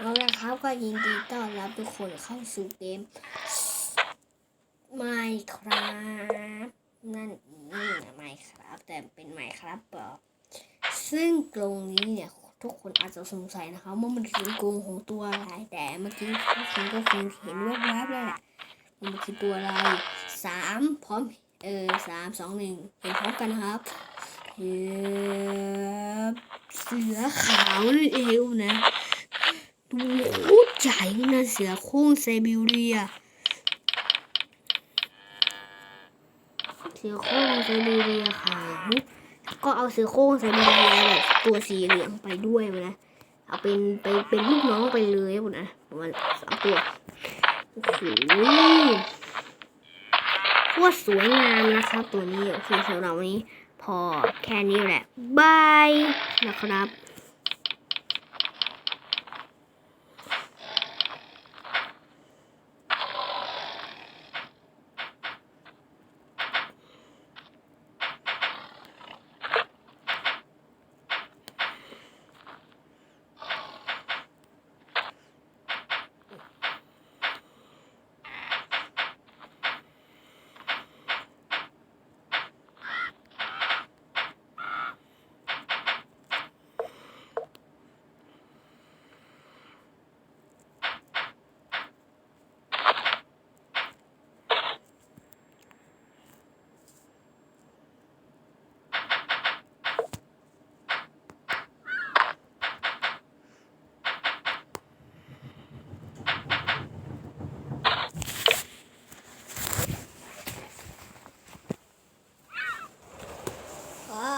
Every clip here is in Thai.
เอาละครับก็ยินดีต้อนรับทุกคนเข้าสู่เกมไม่ครับนั่นนี่นะไม่ครับ แต่เป็นไม่ครับเปล่าซึ่งกรงนี้เนี่ยทุกคนอาจจะสงสัยนะครับว่ามันคือกรงของตัวอะไรแต่เมื่อกี้ทุกคนก็คงเห็นแวบๆแล้วแหละมันคือตัวอะไรสามพร้อมเออสามสองหนึ่งเห็นพร้อมกันนะครับเฮ้ยเสือขาวนั่นเองนะ ดูโคตรใหญ่นะเสือโคร่งไซบีเรีย เสือโคร่งไซบีเรียขาวก็เอาเสือโคร่งไซบีเรียแบบตัวสีเหลืองไปด้วยนะ เอาเป็นไปเป็นลูกน้องไปเลยนะประมาณสามตัว โอ้โหโคตรสวยงามนะครับตัวนี้ โอเคสำหรับวันนี้พอแค่นี้แหละ บาย นะครับ พ่อ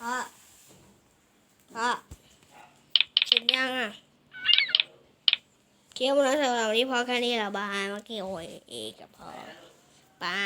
พ่อ พ่อเสร็จยังอะเคี้ยวมาแล้วสำหรับวันนี้พอแค่นี้ละบายมาเกี่ยวเอกกับพ่อเปล่า